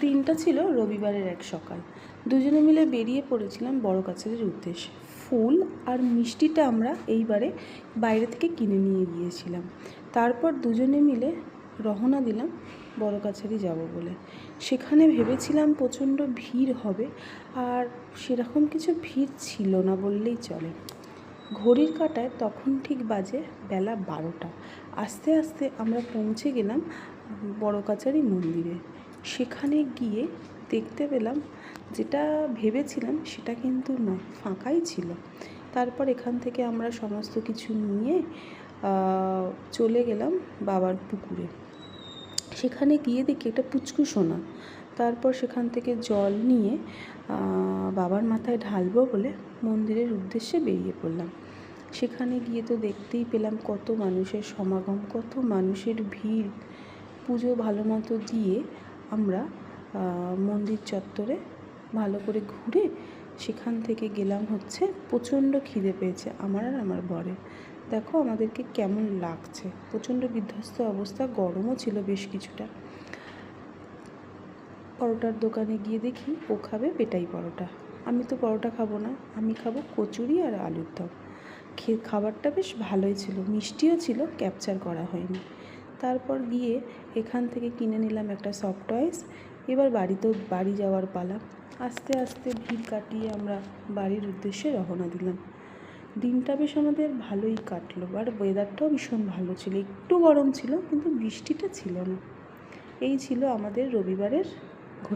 দিনটা ছিল রবিবারের এক সকাল। দুজনে মিলে বেরিয়ে পড়েছিলাম বড় কাছারির উদ্দেশ্যে। ফুল আর মিষ্টিটা আমরা এইবারে বাইরে থেকে কিনে নিয়ে গিয়েছিলাম। তারপর দুজনে মিলে রওনা দিলাম বড় কাছারি যাব বলে। সেখানে ভেবেছিলাম প্রচণ্ড ভিড় হবে আর সেরকম কিছু ভিড় ছিল না বললেই চলে। ঘড়ির কাঁটায় তখন ঠিক বাজে বেলা বারোটা। আস্তে আস্তে আমরা পৌঁছে গেলাম বড় কাছারি মন্দিরে। সেখানে গিয়ে দেখতে পেলাম যেটা ভেবেছিলাম সেটা কিন্তু নয়, ফাঁকাই ছিল। তারপর এখান থেকে আমরা সমস্ত কিছু নিয়ে চলে গেলাম বাবার পুকুরে। সেখানে গিয়ে দেখি একটা পুচকু সোনা। তারপর সেখান থেকে জল নিয়ে বাবার মাথায় ঢালবো বলে মন্দিরের উদ্দেশ্যে বেরিয়ে পড়লাম। সেখানে গিয়ে তো দেখতেই পেলাম কত মানুষের সমাগম, কত মানুষের ভিড়। পুজো ভালো মতো দিয়ে আমরা মন্দির চত্বরে ভালো করে ঘুরে সেখান থেকে গেলাম হচ্ছে প্রচণ্ড খিদে পেয়েছে আমার আর আমার বরের। দেখো আমাদেরকে কেমন লাগছে। প্রচণ্ড বিধ্বস্ত অবস্থা, গরমও ছিল বেশ কিছুটা। পরোটার দোকানে গিয়ে দেখি ও খাবে পেটাই পরোটা। আমি তো পরোটা খাব না, আমি খাব কচুরি আর আলুর দম। খাবারটা বেশ ভালোই ছিল, মিষ্টিও ছিল, ক্যাপচার করা হয়নি। তারপর গিয়ে এখান থেকে কিনে নিলাম একটা সফট টয়েস এবার বাড়িতেও বাড়ি যাওয়ার পালা। আস্তে আস্তে ভিড় কাটিয়ে আমরা বাড়ির উদ্দেশ্যে রওনা দিলাম। দিনটা বেশ আমাদের ভালোই কাটলো আর ওয়েদারটাও ভীষণ ভালো ছিল। একটু গরম ছিল, কিন্তু বৃষ্টিটা ছিল না। এই ছিল আমাদের রবিবারের